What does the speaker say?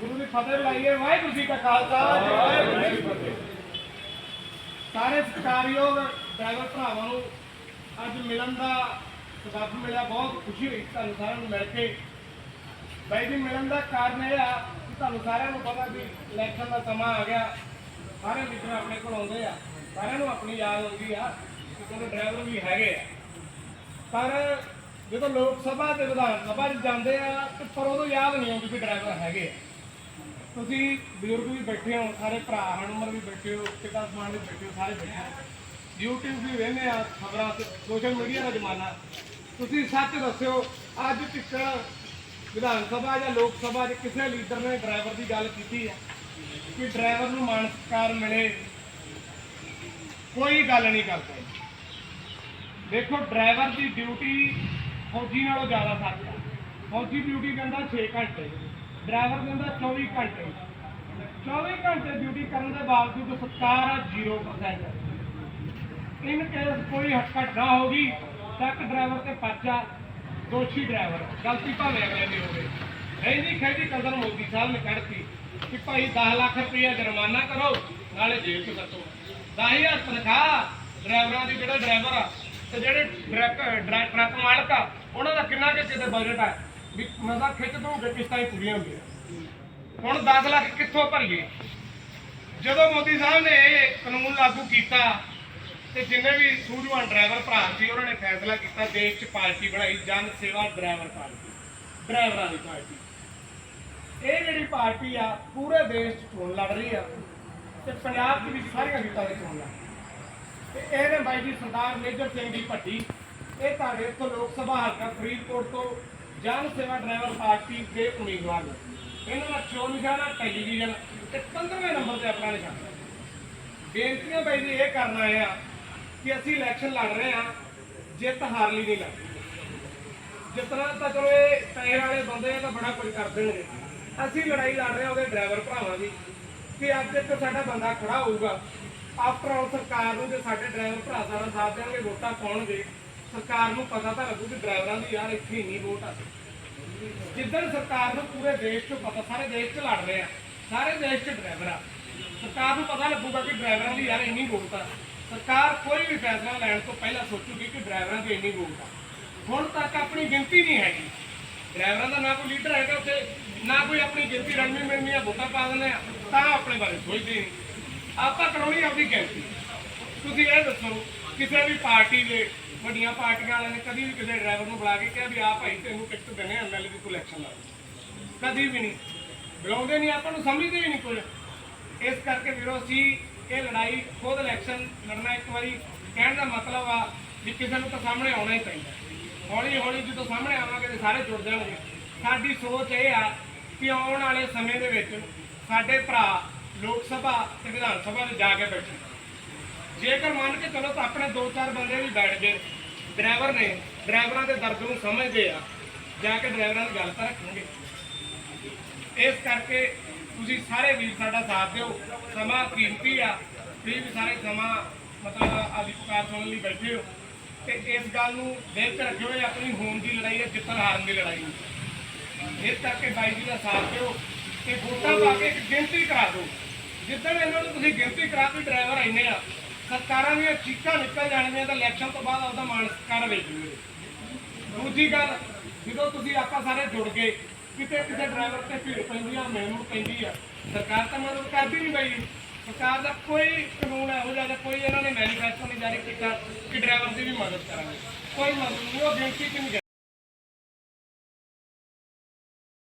ਗੁਰੂ ਦੀ ਫਤਿਹ ਬੁਲਾਈਏ ਵਾਹਿਗੁਰੂ ਜੀ ਕਾ ਖਾਲਸਾ, ਵਾਹਿਗੁਰੂ ਜੀ ਕੀ ਫਤਿਹ। ਸਾਰੇ ਸਤਿਕਾਰਯੋਗ ਡਰਾਈਵਰ ਭਰਾਵਾਂ ਨੂੰ ਅੱਜ ਮਿਲਣ ਦਾ ਸਬਬ ਮਿਲਿਆ। ਬਹੁਤ ਖੁਸ਼ੀ ਹੋਈ ਤੁਹਾਨੂੰ ਸਾਰਿਆਂ ਨੂੰ ਮਿਲ ਕੇ। ਬਾਈ ਜੀ, ਮਿਲਣ ਦਾ ਕਾਰਨ ਇਹ ਆ ਕਿ ਤੁਹਾਨੂੰ ਸਾਰਿਆਂ ਨੂੰ ਪਤਾ ਵੀ ਇਲੈਕਸ਼ਨ ਦਾ ਸਮਾਂ ਆ ਗਿਆ। ਸਾਰੇ ਲੀਡਰ ਆਪਣੇ ਕੋਲ ਆਉਂਦੇ ਆ। ਸਾਰਿਆਂ ਨੂੰ ਆਪਣੀ ਯਾਦ ਆਉਂਦੀ ਆ ਕਿ ਚਲੋ ਡਰਾਈਵਰ ਵੀ ਹੈਗੇ ਆ। ਪਰ ਜਦੋਂ ਲੋਕ ਸਭਾ ਤੇ ਵਿਧਾਨ ਸਭਾ 'ਚ ਜਾਂਦੇ ਆ ਤੇ ਪਰ ਉਦੋਂ ਯਾਦ ਨਹੀਂ ਆਉਂਦੀ ਕਿ ਡਰਾਈਵਰ ਹੈਗੇ ਆ। ਤੁਸੀਂ ਬਜ਼ੁਰਗ ਵੀ ਬੈਠੇ ਹੋ, ਸਾਰੇ ਭਰਾ ਹਨੂਮਰ ਵੀ ਬੈਠੇ ਹੋ ਕਿਤਾ ਸਮਾਨ ਵੀ ਬੈਠੇ ਹੋ, ਸਾਰੇ ਬੈਠੇ ਹੋ। YouTube ਵੀ ਵੇਖਦੇ ਆ ਖਬਰਾਂ ਤੇ ਸੋਸ਼ਲ ਮੀਡੀਆ ਦਾ ਜ਼ਮਾਨਾ। ਤੁਸੀਂ ਸੱਚ ਦੱਸਿਓ, ਅੱਜ ਤੱਕ ਵਿਧਾਨ ਸਭਾ ਜਾਂ ਲੋਕ ਸਭਾ 'ਚ ਕਿਸੇ ਲੀਡਰ ਨੇ ਡਰਾਈਵਰ ਦੀ ਗੱਲ ਕੀਤੀ ਹੈ ਕਿ ਡਰਾਈਵਰ ਨੂੰ ਮਾਣ ਸਤਿਕਾਰ ਮਿਲੇ। ਕੋਈ ਗੱਲ ਨਹੀਂ ਕਰਦਾ। ਦੇਖੋ ਡਰਾਈਵਰ ਦੀ ਡਿਊਟੀ ਫੌਜੀ ਨਾਲੋਂ ਜ਼ਿਆਦਾ ਸੱਚ ਹੈ ਫੌਜੀ ਡਿਊਟੀ ਕਹਿੰਦਾ 6 ਘੰਟੇ। ਡਰਾਈਵਰ ਕਹਿੰਦਾ 24 ਘੰਟੇ। 24 ਘੰਟੇ ਡਿਊਟੀ ਕਰਨ ਦੇ ਬਾਵਜੂਦ ਸਤਕਾਰ ਆ 0% ਇਨ ਕੇਸ ਕੋਈ ਹੱਕਟ ਨਾ ਹੋਗੀ ਤੱਕ ਡਰਾਈਵਰ ਤੇ ਪਰਚਾ, ਦੋਸ਼ੀ ਡਰਾਈਵਰ। ਗਲਤੀ ਭਾਵੇਂ ਅਗਲੇ ਦੀ ਹੋਵੇ। ਨਹੀਂ ਜੀ ਖੈਦੀ ਕਦਰ ਮੋਦੀ ਸਾਹਿਬ ਨੇ ਕੱਢਤੀ ਕਿ ਭਾਈ 10 ਲੱਖ ਰੁਪਏ ਜੁਰਮਾਨਾ ਕਰੋ, ਨਾਲੇ ਜੇਲ੍ਹ ਚ ਕੱਟੋ 10000 ਤਨਖਾਹ ਡਰਾਈਵਰਾਂ ਦੀ, ਜਿਹੜਾ ਡਰਾਈਵਰ ਆ ਤੇ ਜਿਹੜੇ ਟਰੱਕ ਟਰੱਕ ਮਾਲਕ ਆ, ਉਹਨਾਂ ਦਾ ਕਿੰਨਾ ਕਿ ਕਿਤੇ ਬਜਟ ਆ? ਵੀ ਮਜ਼ਾ ਖਿੱਚ ਦੂੰਗੇ ਕਿਸ਼ਤਾਂ ਹੀ ਪੂਰੀਆਂ ਹੁੰਦੀਆਂ। ਹੁਣ 10 ਲੱਖ ਕਿੱਥੋਂ ਭਰੀਏ? ਜਦੋਂ ਮੋਦੀ ਸਾਹਿਬ ਨੇ ਇਹ ਕਾਨੂੰਨ ਲਾਗੂ ਕੀਤਾ ਤੇ ਜਿੰਨੇ ਵੀ ਸੂਝਵਾਨ ਡਰਾਈਵਰ ਭਰਾ ਸੀ, ਉਹਨਾਂ ਨੇ ਫੈਸਲਾ ਕੀਤਾ ਦੇਸ਼ 'ਚ ਪਾਰਟੀ ਬਣਾਈ, ਜਨ ਸੇਵਾ ਡਰਾਈਵਰ ਪਾਰਟੀ, ਡਰਾਈਵਰਾਂ ਦੀ ਪਾਰਟੀ। ਇਹ ਜਿਹੜੀ ਪਾਰਟੀ ਆ, ਪੂਰੇ ਦੇਸ਼ 'ਚ ਚੋਣ ਲੜ ਰਹੀ ਆ ਤੇ ਪੰਜਾਬ 'ਚ ਵੀ ਸਾਰੀਆਂ ਸੀਟਾਂ 'ਤੇ ਚੋਣ ਲੜ ਰਹੀ ਤੇ ਇਹ ਬਾਈ ਜੀ ਸਰਦਾਰ ਮੇਜਰ ਸਿੰਘ ਦੀ ਭੱਟੀ, ਇਹ ਤੁਹਾਡੇ ਇੱਥੋਂ ਲੋਕ ਸਭਾ ਹਲਕਾ ਫਰੀਦਕੋਟ ਤੋਂ ਜਨ ਸੇਵਾ ਡਰਾਈਵਰ ਪਾਰਟੀ ਦੇ ਉਮੀਦਵਾਰ ਨੇ। ਇਹਨਾਂ ਦਾ ਚੋਣ ਨਿਸ਼ਾਨਾ ਟੈਲੀਵਿਜ਼ਨ ਤੇ 15ਵੇਂ ਨੰਬਰ ਤੇ ਆਪਣਾ ਨਿਸ਼ਾਨਾ। ਬੇਨਤੀਆਂ ਬਾਈ ਜੀ, ਇਹ ਕਰਨ ਆਏ ਆ ਕਿ ਅਸੀਂ ਇਲੈਕਸ਼ਨ ਲੜ ਰਹੇ ਆ, ਜਿੱਤ ਹਾਰ ਲਈ ਨਹੀਂ ਲੜਨੀ। ਜਿਤਨਾ ਤਾਂ ਚਲੋ ਇਹ ਪੈਸੇ ਵਾਲੇ ਬੰਦੇ ਆ ਤਾਂ ਬੜਾ ਕੁਝ ਕਰ ਦੇਣਗੇ। ਅਸੀਂ ਲੜਾਈ ਲੜ ਰਹੇ ਆ ਉਹਦੇ ਡਰਾਈਵਰ ਭਰਾਵਾਂ ਦੀ ਕਿ ਅੱਜ ਇੱਕ ਸਾਡਾ ਬੰਦਾ ਖੜਾ ਹੋਊਗਾ। ਆਫਟਰ ਆਲ ਸਰਕਾਰ ਨੂੰ ਜੇ ਸਾਡੇ ਡਰਾਈਵਰ ਭਰਾ ਸਾਡਾ ਸਾਥ ਦੇਣਗੇ, ਵੋਟਾਂ ਪਾਉਣਗੇ। ਸਰਕਾਰ ਨੂੰ ਪਤਾ ਤਾਂ ਲੱਗੂ ਕਿ ਡਰਾਈਵਰਾਂ ਦੀ ਯਾਰ ਇੱਥੇ ਇੰਨੀ ਵੋਟ ਆ। ਜਿੱਦਣ ਸਰਕਾਰ ਨੂੰ ਪੂਰੇ ਦੇਸ਼ 'ਚ ਪਤਾ, ਸਾਰੇ ਦੇਸ਼ 'ਚ ਲੜ ਰਹੇ ਆ, ਸਾਰੇ ਦੇਸ਼ 'ਚ ਡਰਾਈਵਰ ਆ। ਸਰਕਾਰ ਨੂੰ ਪਤਾ ਲੱਗੂਗਾ ਕਿ ਡਰਾਈਵਰਾਂ ਦੀ ਯਾਰ ਇੰਨੀ ਵੋਟ ਆ। ਸਰਕਾਰ ਕੋਈ ਵੀ ਫੈਸਲਾ ਲੈਣ ਤੋਂ ਪਹਿਲਾਂ ਸੋਚੂਗੀ ਕਿ ਡਰਾਈਵਰਾਂ ਦੀ ਇੰਨੀ ਵੋਟ ਆ। ਹੁਣ ਤੱਕ ਆਪਣੀ ਗਿਣਤੀ ਨਹੀਂ ਹੈਗੀ। ਡਰਾਈਵਰਾਂ ਦਾ ਨਾ ਕੋਈ ਲੀਡਰ ਹੈਗਾ ਉੱਥੇ, ਨਾ ਕੋਈ ਆਪਣੀ ਗਿਣਤੀ ਰਣਵੀਂ ਮਿਲਣੀਆਂ ਵੋਟਾਂ ਪਾ ਦਿੰਦੇ ਆ, ਤਾਂ ਆਪਣੇ ਬਾਰੇ ਸੋਚਦੇ ਨਹੀਂ। ਆਪਾਂ ਕਰਾਉਣੀ ਆਪਣੀ ਗਿਣਤੀ। ਤੁਸੀਂ ਇਹ ਦੱਸੋ, ਕਿਸੇ ਵੀ ਪਾਰਟੀ ਦੇ ਵੱਡੀਆਂ ਪਾਰਟੀਆਂ ਵਾਲਿਆਂ ਨੇ ਕਦੀ ਵੀ ਕਿਸੇ ਡਰਾਈਵਰ ਨੂੰ ਬੁਲਾ ਕੇ ਕਿਹਾ ਵੀ ਆ ਭਾਈ ਤੈਨੂੰ ਟਿਕਟ ਦੇਣੇ ਐਮਐਲਏ ਦੀ ਇਲੈਕਸ਼ਨ ਲੜ ਕਦੀ ਵੀ ਨਹੀਂ। ਬੁਲਾਉਂਦੇ ਨਹੀਂ, ਆਪਾਂ ਨੂੰ ਸਮਝਦੇ ਵੀ ਨਹੀਂ ਕੁਝ। ਇਸ ਕਰਕੇ ਵੀਰੋ ਸੀ ਇਹ ਲੜਾਈ, ਖੁਦ ਇਲੈਕਸ਼ਨ ਲੜਨਾ ਇੱਕ ਵਾਰੀ ਕਹਿਣ ਦਾ ਮਤਲਬ ਆ ਵੀ ਕਿਸੇ ਨੂੰ ਤਾਂ ਸਾਹਮਣੇ ਆਉਣਾ ਹੀ ਪੈਂਦਾ। ਹੌਲੀ ਹੌਲੀ ਜਦੋਂ ਸਾਹਮਣੇ ਆਵਾਂਗੇ ਤੇ ਸਾਰੇ ਜੁੜ ਜਾਣਗੇ। ਸਾਡੀ ਸੋਚ ਇਹ ਆ ਕਿ ਆਉਣ ਵਾਲੇ ਸਮੇਂ ਦੇ ਵਿੱਚ ਸਾਡੇ ਭਰਾ ਲੋਕ ਸਭਾ ਤੇ ਵਿਧਾਨ ਸਭਾ ਦੇ ਜਾ ਕੇ ਬੈਠੇ ਜੇਕਰ ਮੰਨ ਕੇ ਚਲੋ ਤਾਂ ਆਪਣੇ ਦੋ ਚਾਰ ਬੰਦੇ ਵੀ ਬੈਠ ਗਏ, ਡਰਾਈਵਰ ਨੇ, ਡਰਾਈਵਰਾਂ ਦੇ ਦਰਦ ਨੂੰ ਸਮਝਦੇ ਆ, ਜਾ ਕੇ ਡਰਾਈਵਰਾਂ ਦੀ ਗੱਲ ਤਾਂ ਰੱਖਣਗੇ। ਇਸ ਕਰਕੇ ਤੁਸੀਂ ਸਾਰੇ ਵੀਰ ਸਾਡਾ ਸਾਥ ਦਿਓ, ਸਮਾਂ ਕੀਮਤੀ ਆ, ਤੁਸੀਂ ਵੀ ਸਾਰੇ ਸਮਾਂ ਮਤਲਬ ਆਦੀ ਪੁਕਾਰ ਸੁਣਨ ਲਈ ਬੈਠੇ ਹੋ। ਤੇ ਇਸ ਗੱਲ ਨੂੰ ਦਿਲ 'ਚ ਰੱਖਿਓ ਇਹ ਆਪਣੀ ਹੋਣ ਦੀ ਲੜਾਈ ਹੈ, ਜਿੱਤਣ ਹਾਰਨ ਦੀ ਲੜਾਈ ਇਸ ਕਰਕੇ ਬਾਈ ਜੀ ਦਾ ਸਾਥ ਦਿਓ ਤੇ ਵੋਟਾਂ ਪਾ ਕੇ ਇੱਕ ਗਿਣਤੀ ਕਰਾ ਦਿਓ। ਜਿੱਦਣ ਇਹਨਾਂ ਨੂੰ ਤੁਸੀਂ ਗਿਣਤੀ ਕਰਾ ਕੇ ਡਰਾਈਵਰ ਆਇਨੇ ਆ ਸਰਕਾਰਾਂ ਦੀਆਂ ਚੀਕਾਂ ਨਿਕਲ ਜਾਣਗੀਆਂ ਤਾਂ ਇਲੈਕਸ਼ਨ ਤੋਂ ਬਾਅਦ ਆਪਦਾ ਮਾਣ ਸਤਿਕਾਰ ਵੇਚ ਜੂਗੇ ਦੂਜੀ ਗੱਲ, ਜਦੋਂ ਤੁਸੀਂ ਆਪਾਂ ਸਾਰੇ ਜੁੜ ਗਏ, ਕਿਤੇ ਕਿਤੇ ਡਰਾਈਵਰ ਤੇ ਭੀੜ ਪੈਂਦੀ ਆ ਮੈਨੂੰ ਪੈਂਦੀ ਆ। ਸਰਕਾਰ ਤਾਂ ਮਦਦ ਕਰਦੀ ਨਹੀਂ ਬਈ। ਸਰਕਾਰ ਦਾ ਕੋਈ ਕਾਨੂੰਨ ਇਹੋ ਜਿਹਾ ਜਾਂ ਕੋਈ ਇਹਨਾਂ ਨੇ ਮੈਨੀਫੈਸਟੋ ਨਹੀਂ ਜਾਰੀ ਕੀਤਾ ਕਿ ਡਰਾਈਵਰ ਦੀ ਵੀ ਮਦਦ ਕਰਾਂਗੇ। ਕੋਈ ਮਦਦ ਨਹੀਂ ਉਹ ਗਿਣਤੀ ਚ